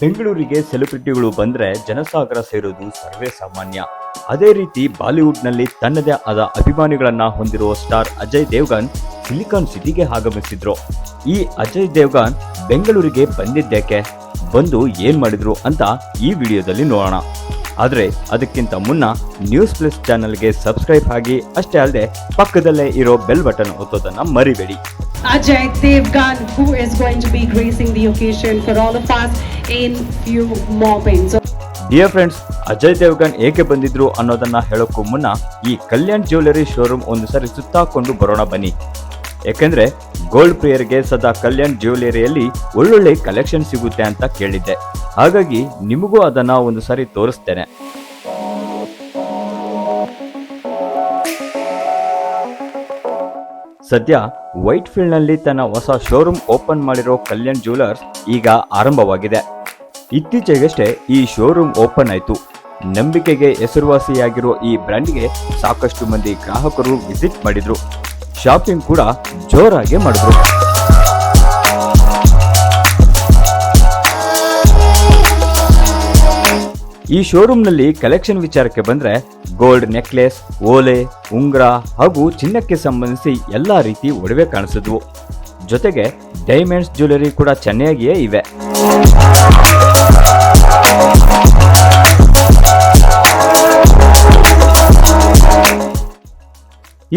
ಬೆಂಗಳೂರಿಗೆ ಸೆಲೆಬ್ರಿಟಿಗಳು ಬಂದ್ರೆ ಜನಸಾಗರ ಸೇರೋದು ಸರ್ವೇ ಸಾಮಾನ್ಯ. ಅದೇ ರೀತಿ ಬಾಲಿವುಡ್ನಲ್ಲಿ ತನ್ನದೇ ಆದ ಅಭಿಮಾನಿಗಳನ್ನ ಹೊಂದಿರುವ ಸ್ಟಾರ್ ಅಜಯ್ ದೇವ್ಗನ್ ಸಿಲಿಕಾನ್ ಸಿಟಿಗೆ ಆಗಮಿಸಿದ್ರು. ಈ ಅಜಯ್ ದೇವ್ಗನ್ ಬೆಂಗಳೂರಿಗೆ ಬಂದಿದ್ದೇಕೆ? ಬಂದು ಏನ್ ಮಾಡಿದ್ರು ಅಂತ ಈ ವಿಡಿಯೋದಲ್ಲಿ ನೋಡೋಣ. ಆದ್ರೆ ಅದಕ್ಕಿಂತ ಮುನ್ನ ನ್ಯೂಸ್ ಪ್ಲಸ್ ಚಾನೆಲ್ಗೆ ಸಬ್ಸ್ಕ್ರೈಬ್ ಆಗಿ ಅಷ್ಟೇ ಅಲ್ಲದೆ ಪಕ್ಕದಲ್ಲೇ ಇರೋ ಬೆಲ್ ಬಟನ್ ಒತ್ತೋದನ್ನ ಮರಿಬೇಡಿ. Ajay Devgan, who is going to be gracing the occasion for all of us in few moments. So, dear friends Ajay Devgn ಏಕೆ ಬಂದಿದ್ರು ಅನ್ನೋದನ್ನ ಹೇಳೋಕ್ಕೂ ಮುನ್ನ ಈ ಕಲ್ಯಾಣ್ ಜ್ಯುವೆಲರಿ ಶೋರೂಮ್ ಒಂದು ಸರಿ ಸುತ್ತಾಕೊಂಡು ಬರೋಣ ಬನ್ನಿ. ಯಾಕೆಂದ್ರೆ ಗೋಲ್ಡ್ ಪ್ರಿಯರ್ಗೆ ಸದಾ ಕಲ್ಯಾಣ್ ಜ್ಯುವೆಲರಿಯಲ್ಲಿ ಒಳ್ಳೊಳ್ಳೆ ಕಲೆಕ್ಷನ್ ಸಿಗುತ್ತೆ ಅಂತ ಕೇಳಿದ್ದೆ. ಹಾಗಾಗಿ ನಿಮಗೂ ಅದನ್ನ ಒಂದು ಸಾರಿ ತೋರಿಸ್ತೇನೆ. ಸದ್ಯ ವೈಟ್ ಫೀಲ್ಡ್ನಲ್ಲಿ ತನ್ನ ಹೊಸ ಶೋರೂಮ್ ಓಪನ್ ಮಾಡಿರೋ ಕಲ್ಯಾಣ್ ಜ್ಯುವೆಲರ್ಸ್ ಈಗ ಆರಂಭವಾಗಿದೆ. ಇತ್ತೀಚೆಗಷ್ಟೇ ಈ ಶೋರೂಮ್ ಓಪನ್ ಆಯಿತು. ನಂಬಿಕೆಗೆ ಹೆಸರುವಾಸಿಯಾಗಿರೋ ಈ ಬ್ರ್ಯಾಂಡ್ಗೆ ಸಾಕಷ್ಟು ಮಂದಿ ಗ್ರಾಹಕರು ವಿಸಿಟ್ ಮಾಡಿದ್ರು. ಶಾಪಿಂಗ್ ಕೂಡ ಜೋರಾಗಿ ಮಾಡಿದ್ರು. ಈ ಶೋರೂಮ್ನಲ್ಲಿ ಕಲೆಕ್ಷನ್ ವಿಚಾರಕ್ಕೆ ಬಂದ್ರೆ ಗೋಲ್ಡ್ ನೆಕ್ಲೆಸ್ ಓಲೆ, ಉಂಗ್ರ ಹಾಗೂ ಚಿನ್ನಕ್ಕೆ ಸಂಬಂಧಿಸಿ ಎಲ್ಲಾ ರೀತಿ ಒಡವೆ ಕಾಣಿಸಿದ್ವು. ಜೊತೆಗೆ ಡೈಮಂಡ್ಸ್ ಜ್ಯುವೆಲರಿ ಕೂಡ ಚೆನ್ನಾಗಿಯೇ ಇವೆ.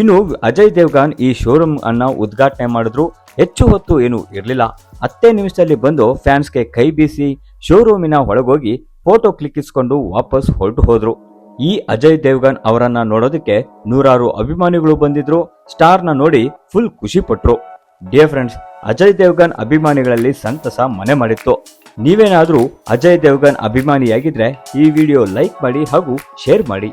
ಇನ್ನು ಅಜಯ್ ದೇವ್ಗಾನ್ ಈ ಶೋರೂಮ್ ಅನ್ನ ಉದ್ಘಾಟನೆ ಮಾಡಿದ್ರು. ಹೆಚ್ಚು ಹೊತ್ತು ಏನು ಇರಲಿಲ್ಲ. ಹತ್ತೇ ನಿಮಿಷದಲ್ಲಿ ಬಂದು ಫ್ಯಾನ್ಸ್ಗೆ ಕೈ ಬೀಸಿ ಶೋರೂಮಿನ ಒಳಗೋಗಿ ಫೋಟೋ ಕ್ಲಿಕ್ಕಿಸಿಕೊಂಡು ವಾಪಸ್ ಹೊರಟು ಹೋದ್ರು. ಈ ಅಜಯ್ ದೇವ್ಗನ್ ಅವರನ್ನ ನೋಡೋದಕ್ಕೆ ನೂರಾರು ಅಭಿಮಾನಿಗಳು ಬಂದಿದ್ರು. ಸ್ಟಾರ್ನ ನೋಡಿ ಫುಲ್ ಖುಷಿ ಪಟ್ರು. ಡಿಯರ್ ಫ್ರೆಂಡ್ಸ್, ಅಜಯ್ ದೇವ್ಗನ್ ಅಭಿಮಾನಿಗಳಲ್ಲಿ ಸಂತಸ ಮನೆ ಮಾಡಿತ್ತು. ನೀವೇನಾದರೂ ಅಜಯ್ ದೇವ್ಗನ್ ಅಭಿಮಾನಿಯಾಗಿದ್ರೆ ಈ ವಿಡಿಯೋ ಲೈಕ್ ಮಾಡಿ ಹಾಗೂ ಶೇರ್ ಮಾಡಿ.